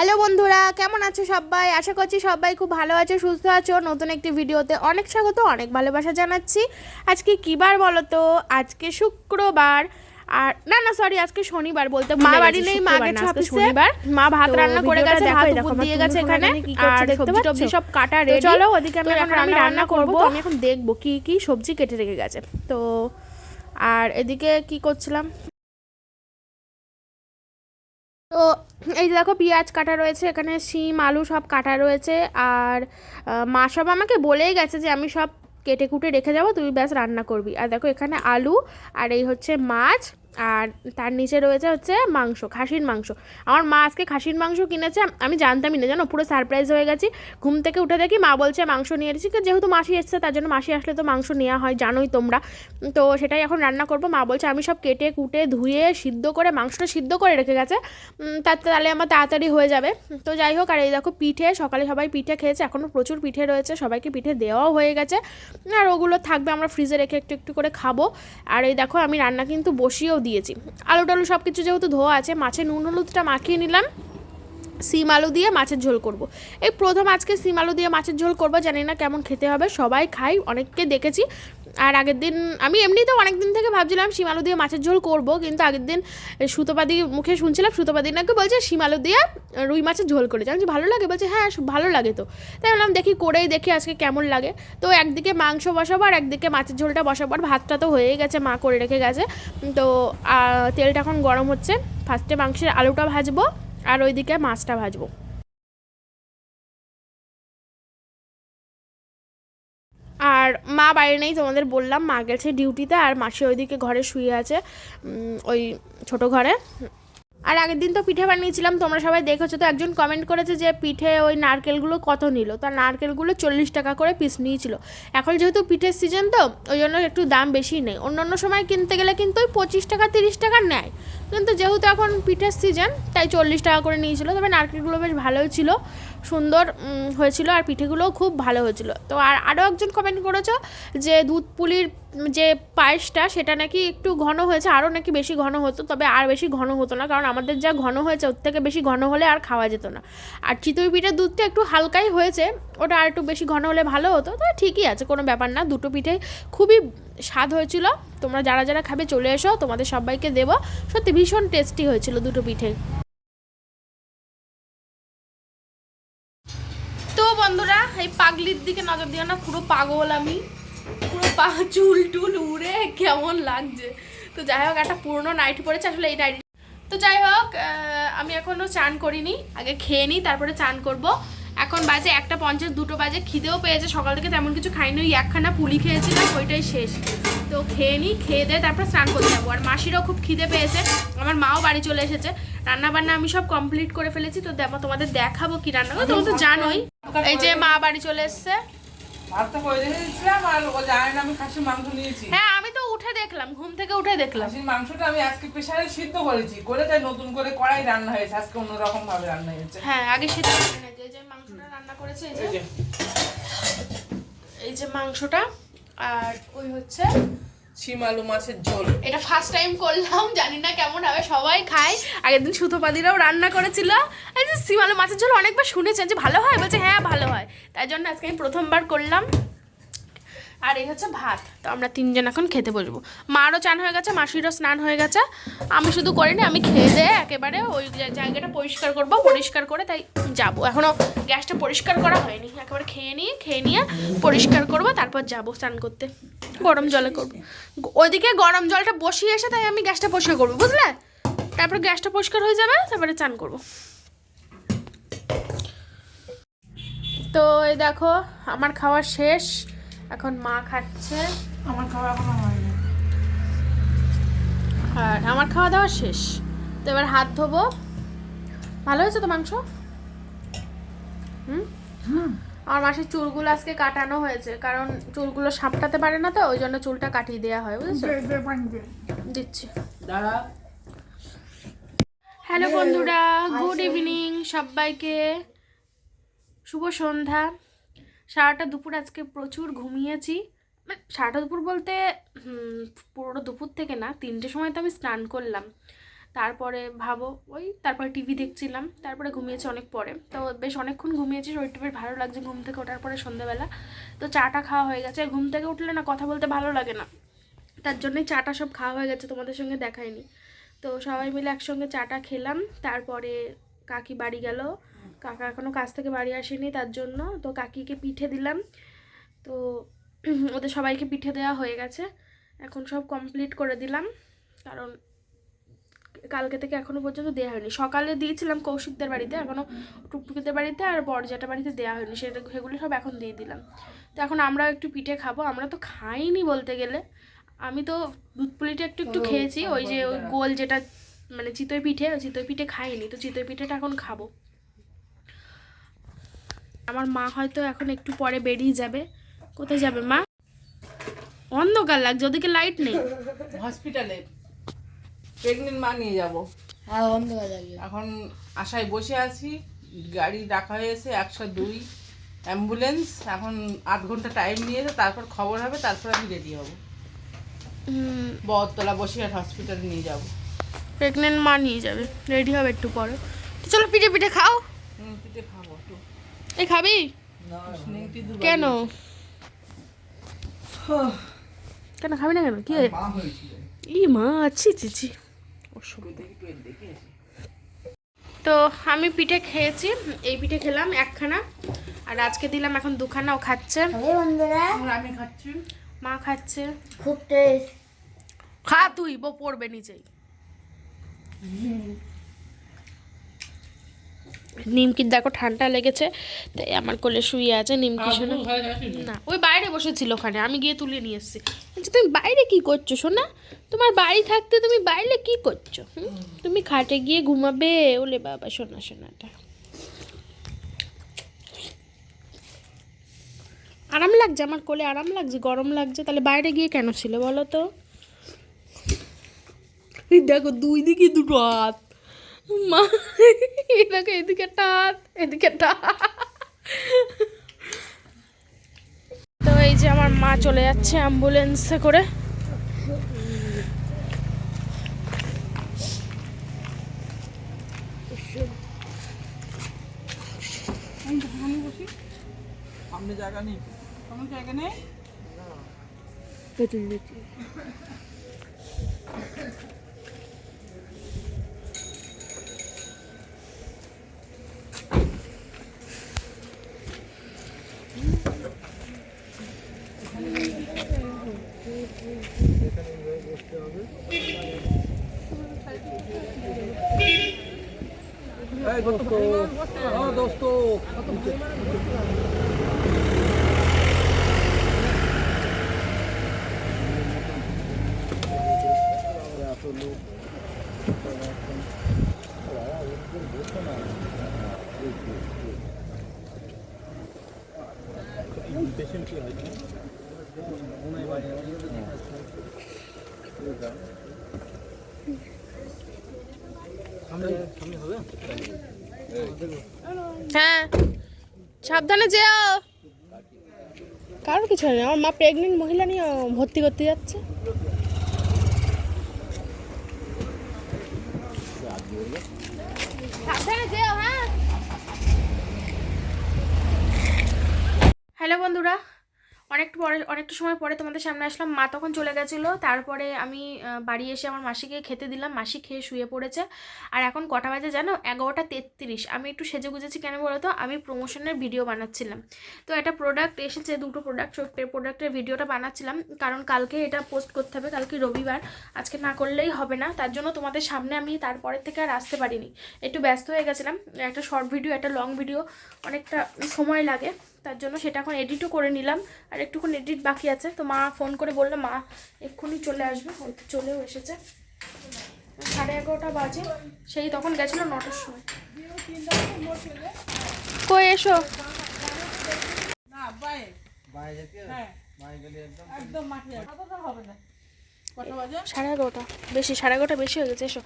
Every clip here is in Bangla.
হ্যালো বন্ধুরা কেমন আছো সবাই? আশা করছি সবাই খুব ভালো আছো সুস্থ আছো। নতুন একটি ভিডিওতে অনেক স্বাগত অনেক ভালোবাসা জানাচ্ছি। আজকে কী বার বলো তো? আজকে শুক্রবার। আর না না সরি আজকে শনিবার বলতে মা বাড়ি নেই মা গেছে শনিবার। মা ভাত রান্না করে গেছে দেখো, ভাত দেখো, উপর দিয়ে গেছে এখানে। আর সবজি টবজি সব কাটা রেডি চলো, ওদিকে আমি এখন আমি রান্না করব। আমি এখন দেখব কি কি সবজি কেটে রেখে গেছে। তো আর এদিকে কি করছিলাম? তো এই যে দেখো পেঁয়াজ কাটা রয়েছে, এখানে শিম, আলু সব কাটা রয়েছে, আর মা সব আমাকে বলেই গেছে যে আমি সব কেটে কুটে রেখে যাব, তুই ব্যাস রান্না করবি। আর দেখো এখানে আলু, আর এই হচ্ছে মাছ আর তার নিচে রয়েছে হচ্ছে মাংস, খাসির মাংস। আমার মা আজকে খাসির মাংস কিনেছে, আমি জানতামই না, জানো? পুরো সারপ্রাইজ হয়ে গেছি। ঘুম থেকে উঠে দেখি মা বলছে মাংস নিয়ে এসেছি যেহেতু মাসি এসছে, তার জন্য মাসি আসলে তো মাংস নেওয়া হয়, জানোই তোমরা। তো সেটাই এখন রান্না করব। মা বলছে আমি সব কেটে, কুটে, ধুয়ে, সিদ্ধ করে, মাংসটা সিদ্ধ করে রেখে গেছে। তার তাহলে আমার তাড়াতাড়ি হয়ে যাবে। তো যাই হোক, আর এই দেখো পিঠে, সকালে সবাই পিঠে খেয়েছে এখনও প্রচুর পিঠে রয়েছে, সবাইকে পিঠে দেওয়াও হয়ে গেছে। আর ওগুলো থাকবে, আমরা ফ্রিজে রেখে একটু একটু করে খাব। আর এই দেখো আমি রান্না কিন্তু বসিয়েও দিয়েছি। আলু টালু সব কিছু যেহেতু ধোয়া আছে মাছের নুন হলুদটা মাখিয়ে নিলাম। সিম আলু দিয়ে মাছের ঝোল করব। এই প্রথম আজকে সিম আলু দিয়ে মাছের ঝোল করব, জানি না কেমন খেতে হবে, সবাই খাই, অনেককে দেখেছি। আর আগের দিন আমি এমনিতেও অনেক দিন থেকে ভাবছিলাম শিম আলু দিয়ে মাছের ঝোল করব, কিন্তু আগের দিন সুতোপাদি মুখে শুনছিলাম, সুতোপাদি নাকি বলছে শিম আলু দিয়ে রুই মাছের ঝোল করে জানছি ভালো লাগে? বলছে হ্যাঁ ভালো লাগে তো। তাই বললাম দেখি করেই দেখি আজকে কেমন লাগে। তো একদিকে মাংস বসাবো আর একদিকে মাছের ঝোলটা বসাবো। আর ভাতটা তো হয়েই গেছে, মা করে রেখে গেছে। তো তেলটা এখন গরম হচ্ছে। ফার্স্টে মাংসের আলুটা ভাজবো। আর ওইদিকে মাছটা ভাজবো। আর মা বাইরে নেই, তোমাদের বললাম, মা গেছে ডিউটিতে, আর মাসি ওইদিকে ঘরে শুয়ে আছে ওই ছোট ঘরে। আর আগের দিন তো পিঠে বানিয়েছিলাম, তোমরা সবাই দেখেছ তো, একজন কমেন্ট করেছে যে পিঠে ওই নারকেলগুলো কত নিল? তা নারকেলগুলো চল্লিশ টাকা করে পিস নিয়েছিল। এখন যেহেতু পিঠের সিজন তো, ওই জন্য একটু দাম বেশি নেই। অন্য অন্য সময় কিনতে গেলে কিন্তু ওই পঁচিশ টাকা, তিরিশ টাকা নেয়। কিন্তু যেহেতু এখন পিঠের সিজন তাই চল্লিশ টাকা করে নিয়েছিল। তবে নারকেলগুলো বেশ ভালোই ছিল। সুন্দর হয়েছিল আর পিঠেগুলোও খুব ভালো হয়েছিল। তো আর আরও একজন কমেন্ট করেছ যে দুধ পুলির যে পায়েসটা সেটা নাকি একটু ঘন হয়েছে, আরও নাকি বেশি ঘন হতো, তবে আর বেশি ঘন হতো না, কারণ আমাদের যা ঘন হয়েছে ওর থেকে বেশি ঘন হলে আর খাওয়া যেত না। আর চিতই পিঠের দুধটা একটু হালকাই হয়েছে, ওটা আর একটু বেশি ঘন হলে ভালো হতো, তো ঠিকই আছে, কোনো ব্যাপার না, দুটো পিঠে খুবই স্বাদ হয়েছিল। তোমরা যারা যারা খাবে চলে এসো, তোমাদের সবাইকে দেবো, সত্যি ভীষণ টেস্টি হয়েছিল দুটো পিঠে। পাগলির দিকে নজর দিও না, পুরো পাগল আমি। পুরো পা, চুল টুল উড়ে কেমন লাগছে। তো যাই হোক, একটা পুরনো নাইটি পরেছে আসলে এই নাইট তো যাই হোক আমি এখনও চান করিনি, আগে খেয়ে নিই, তারপরে চান করব। এখন বাজে একটা পঞ্চাশ দুটো বাজে খিদেও পেয়েছে সকাল থেকে তেমন কিছু খাইনি ওই একখানা পুলি খেয়েছিলাম ওইটাই শেষ। তো খেয়ে নিই খেয়ে দিয়ে তারপর স্নান করতে যাব। আর মাসিরও খুব খিদে পেয়েছে আমার মাও বাড়ি চলে এসেছে। রান্না বান্না আমি সব কমপ্লিট করে ফেলেছি তো দেখো তোমাদের দেখাবো কি রান্না করব তোমরা তো জানোই। এই যে মা বাড়ি চলে এসছে। করে হ্যাঁ আমি উঠে দেখলাম ঘুম থেকে উঠে দেখলাম। খাসির মাংসটা আমি আজকে প্রেসারে সিদ্ধ করেছি। করে তাই নতুন করে কড়াই রান্না হয়েছে। আজকে অন্যরকম ভাবে রান্না হয়েছে। হ্যাঁ আগে সেটা করে নিতে। এই যে মাংসটা রান্না করেছে এই যে এই যে। মাংসটা আর ওই হচ্ছে শিম আলু মাছের ঝোল। এটা ফার্স্ট টাইম করলাম জানি না কেমন হবে সবাই খায়। আগের দিন সুতোপাদিরাও রান্না করেছিল। এই যে সিমালো মাছের ঝোল অনেকবার শুনেছেন যে ভালো হয়? বলছে হ্যাঁ ভালো হয়। তাই জন্য আজকে আমি প্রথমবার করলাম। আর এই হচ্ছে ভাত। তো আমরা তিনজন এখন খেতে বসবো। মারও চান হয়ে গেছে, মাসিরও স্নান হয়ে গেছে। আমি শুধু করিনি, আমি খেয়ে দিয়ে একেবারে ওই জায়গাটা পরিষ্কার করব, পরিষ্কার করে তাই যাব। এখনও গ্যাসটা পরিষ্কার করা হয়নি। একেবারে খেয়ে নিয়ে খেয়ে নিয়ে পরিষ্কার করব, তারপর যাব স্নান করতে। গরম জলে করব। ওইদিকে গরম জলটা বসিয়ে এসে তাই আমি গ্যাসটা পরিষ্কার করব, বুঝলে? তারপর গ্যাসটা পরিষ্কার হয়ে যাবে, তারপরে চান করব। তো এই দেখো, আমার খাওয়া শেষ। এখন মা খাচ্ছে। আমার খাওয়া এখনও হয়নি। আর আমার খাওয়া দাওয়া শেষ। তো এবার হাত ধোবো। ভালো হয়েছে তো মাংস? হুম? আমার মাসির চুলগুলো আজকে কাটানো হয়েছে কারণ চুলগুলো সাপটাতে পারে না তো ওই জন্য চুলটা কাটিয়ে দেওয়া হয় বুঝেছ? দিচ্ছি। দাঁড়া। হ্যালো বন্ধুরা গুড ইভিনিং সবাইকে। শুভ সন্ধ্যা। সারাটা দুপুর আজকে প্রচুর ঘুমিয়েছি। মানে সারাটা দুপুর বলতে হুম, পুরো দুপুর থেকে না তিনটে সময় তো আমি স্নান করলাম। তারপরে ভাবো ওই তারপরে টিভি দেখছিলাম তারপরে ঘুমিয়েছি অনেক পরে। তো বেশ অনেকক্ষণ ঘুমিয়েছি শরীরটা বেশ ভালো লাগছে ঘুম থেকে ওঠার পরে সন্ধ্যেবেলা তো চাটা খাওয়া হয়ে গেছে ঘুম থেকে উঠলে না কথা বলতে ভালো লাগে না। তার জন্যই চাটা সব খাওয়া হয়ে গেছে তোমাদের সঙ্গে দেখায়নি। তো সবাই মিলে একসঙ্গে চাটা খেলাম তারপরে কাকি বাড়ি গেল কাকা এখনও কাজ থেকে বাড়ি আসেনি তার জন্য। তো কাকিকে পিঠে দিলাম। তো ওদের সবাইকে পিঠে দেওয়া হয়ে গেছে। এখন সব কমপ্লিট করে দিলাম। কারণ কালকে থেকে এখনও পর্যন্ত দেওয়া হয়নি। সকালে দিয়েছিলাম কৌশিকদের বাড়িতে এখনও টুকটুকিদের বাড়িতে আর বরজাটা বাড়িতে দেওয়া হয়নি। সেটা সেগুলো সব এখন দিয়ে দিলাম। তো এখন আমরা একটু পিঠে খাব। আমরা তো খাইনি বলতে গেলে। আমি তো দুধ পুলিটা একটু একটু খেয়েছি। ওই যে ওই গোল যেটা মানে চিতই পিঠে চিতই পিঠে খাইনি। তো চিতই পিঠেটা এখন খাব। আমার মা হয়তো এখন একটু পরে বেরিয়ে যাবে। কোথায় যাবে মা? অন্ধকার লাগছে ওদিকে লাইট নেই। হসপিটালে প্রেগনেন্ট মা নিয়ে যাব। হ্যাঁ অন্ধকার এখন আশায় বসে আছি গাড়ি ডাকা হয়েছে একশো দুই অ্যাম্বুলেন্স এখন আধ ঘণ্টা টাইম নিয়েছে তারপর খবর হবে তারপর আমি রেডি হব। বরতলা বসিরহাট হসপিটালে নিয়ে যাব। প্রেগনেন্ট মা নিয়ে যাবে রেডি হবে একটু পরে। চলো পিঠে পিঠে খাও। হুম পিঠে খাব একটু। এই খাবি? কেন? কেন খাবি না কেন? কি ই মা ছি ছি ছি। তো আমি পিঠে খেয়েছি এই পিঠে খেলাম একখানা আর আজকে দিলাম এখন দুখানা ও খাচ্ছে। আরে বন্ধুরা। এখন আমি খাচ্ছি। মা খাচ্ছে। খুব টেস্ট খা তুই বউ পড়বে নিচেই নিমকির দেখো ঠান্ডা লেগেছে তাই আমার কোলে শুয়ে আছে নিমকি শোনা। না? ওই বাইরে বসেছিল ওখানে আমি গিয়ে তুলে নিয়ে এসেছি। বলছি তুমি বাইরে কি করছ শোনা তোমার বাড়ি থাকতে তুমি বাইরে কি করছ? তুমি খাটে গিয়ে ঘুমাবে ওলে বাবা শোনা শোনাটা আরাম লাগছে আমার কোলে আরাম লাগছে গরম লাগছে তাহলে বাইরে গিয়ে কেন ছিল বলো তো? দেখো দুই দিকে দুটো হাত। মা দেখো এদিকে একটা এদিকে তো এই যে আমার মা চলে যাচ্ছে অ্যাম্বুলেন্সে করে সামনে জায়গা নেই কোনো জায়গা নেই दोस्तों हाँ दोस्तों 감사합니다. হ্যাঁ সাবধানে যেও। কারোর কিছু নেই আমার মা প্রেগনেন্ট মহিলা নিয়ে ভর্তি করতে যাচ্ছে। হ্যাঁ। হ্যালো বন্ধুরা অনেকটা পরে, অনেকটা সময় পরে তোমাদের সামনে আসলাম। মা তখন চলে গেছিল। তারপরে আমি বাড়ি এসে আমার মাসিকে খেতে দিলাম। মাসি খেয়ে শুয়ে পড়েছে। আর এখন কটা বাজে জানো? এগারোটা তেত্রিশ। আমি একটু সেজে গুজেছি কেন বলো তো? আমি প্রমোশনের ভিডিও বানাচ্ছিলাম। তো একটা প্রোডাক্ট এসেছে, দুটো প্রোডাক্ট প্রোডাক্টের ভিডিওটা বানাচ্ছিলাম। কারণ কালকে এটা পোস্ট করতে হবে। কালকে রবিবার। আজকে না করলেই হবে না। তার জন্য তোমাদের সামনে আমি তারপরের থেকে আর আসতে পারিনি। একটু ব্যস্ত হয়ে গেছিলাম। একটা শর্ট ভিডিও একটা লং ভিডিও অনেকটা সময় লাগে। তার জন্য সেটা এখন এডিটও করে নিলাম। আর একটুক্ষণ এডিট বাকি আছে। তো মা ফোন করে বলল মা এক্ষুনি চলে আসবে। হয়তো চলেও এসেছে। সাড়ে এগারোটা বাজে। সেই তখন গেছিল নটার সময়। কই এসো? হ্যাঁ। সাড়ে এগারোটা। বেশি সাড়ে এগারোটা বেশি হয়ে গেছে। এসো।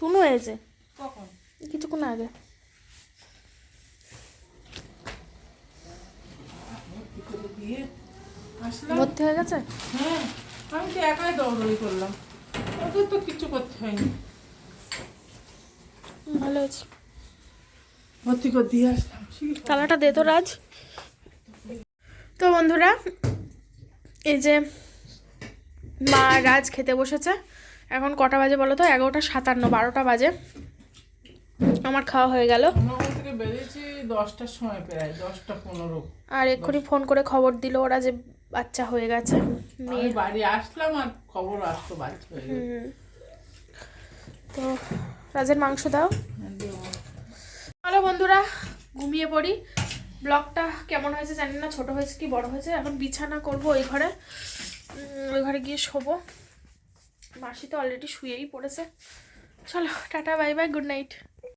তুনু হয়েছে কখন? কিছুক্ষণ আগে। দিয়ে আসলাম। ভর্তি হয়ে গেছে? হ্যাঁ আমি তো একাই করলাম। ওদের তো কিছু করতে হয়নি। ভালো আছে ভর্তি করে দিয়ে আসলাম। তালাটা দে তো রাজ। তো বন্ধুরা এই যে মা রাজ খেতে বসেছে এখন কটা বাজে বলো তো? এগারোটা সাতান্ন বারোটা বাজে। আমার খাওয়া হয়ে গেল। থেকে বেরিয়েছি দশটার সময় প্রায় দশটা পনেরো। আর এক্ষুনি ফোন করে খবর দিল ওরা যে বাচ্চা হয়ে গেছে আমি বাড়ি আসলাম আর খবর আসতো বাচ্চা হয়ে গেছে। তো রাজের মাংস দাও। হ্যালো বন্ধুরা ঘুমিয়ে পড়ি। ব্লগটা কেমন হয়েছে জানি না ছোট হয়েছে কি বড় হয়েছে এখন বিছানা করব ওই ঘরে। ওই ঘরে গিয়ে শোবো। মাসি তো অলরেডি শুয়েই পড়েছে। চলো tata bye bye good night